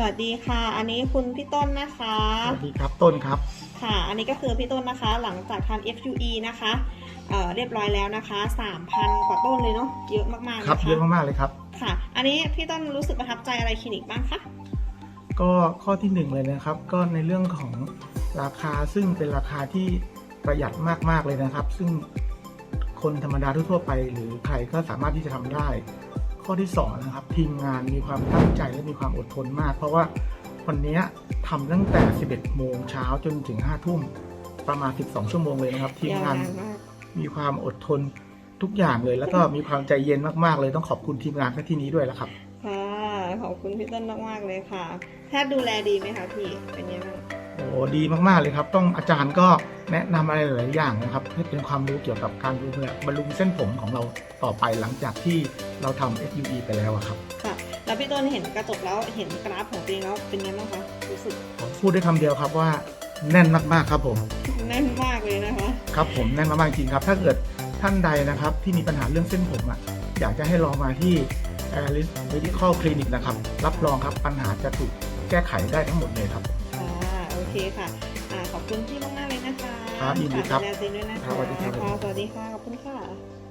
สวัสดีค่ะ อันนี้คุณพี่ต้นนะคะ สวัสดีครับต้นครับ ค่ะ อันนี้ก็คือพี่ต้นนะคะ หลังจากทาน FUE นะคะเอ่อเรียบร้อยแล้วนะคะ 3,000 กว่าต้นเลยเนาะ เยอะมากๆครับนะคะเยอะมากๆเลยครับ ค่ะ อันนี้พี่ต้นรู้สึกประทับใจอะไรคลินิกบ้างคะ ก็ข้อที่หนึ่งเลยนะครับ ก็ในเรื่องของราคาซึ่งเป็นราคาที่ประหยัดมากๆเลยนะครับ ซึ่งคนธรรมดาทั่วๆไป หรือใครก็สามารถที่จะทำได้ ข้อที่สองนะครับทีมงานมีความตั้งใจและมีความอดทนมาก เพราะว่าวันนี้ทำตั้งแต่ 11 โมงเช้าจนถึง 5 ทุ่มประมาณ 12 ชั่วโมงเลยนะครับ ทีมงานยวนมากมีความอดทนทุกอย่างเลย แล้วก็มีความใจเย็นมากๆ เลยต้องขอบคุณทีมงานที่นี้ด้วยละครับค่ะขอบคุณพี่ต้นมากๆเลยค่ะแพทย์ดูแลดีไหมคะพี่เป็นยังไงบ้าง โอ้ดีมากๆเลยครับ ต้องอาจารย์ก็แนะนำอะไรหลายๆอย่างนะครับเพื่อเป็นความรู้เกี่ยวกับการดูแลบำรุงเส้นผมของเราต่อไปหลังจากที่เราทำ SUE ไปแล้วอะครับค่ะแล้วพี่ต้นเห็นกระจกแล้วเห็นกราฟของตัวเองแล้วเป็นยังไงบ้างคะรู้สึกผมพูดได้คำเดียวครับว่าแน่นมากๆครับผม แน่นมากเลยนะคะครับผมแน่นมากๆจริงครับ ถ้าเกิดท่านใดนะครับที่มีปัญหาเรื่องเส้นผมอะอยากจะให้ลองมาที่ Alice Medical Clinic นะครับ รับรองครับปัญหาจะถูกแก้ไขได้ทั้งหมดเลยครับ ค่ะโอเคค่ะอ่าขอบคุณพี่มากๆเลยนะคะครับยินดีครับฝากดูแลตัวเองด้วยนะคะครับสวัสดีครับค่ะสวัสดีค่ะ ขอบคุณค่ะ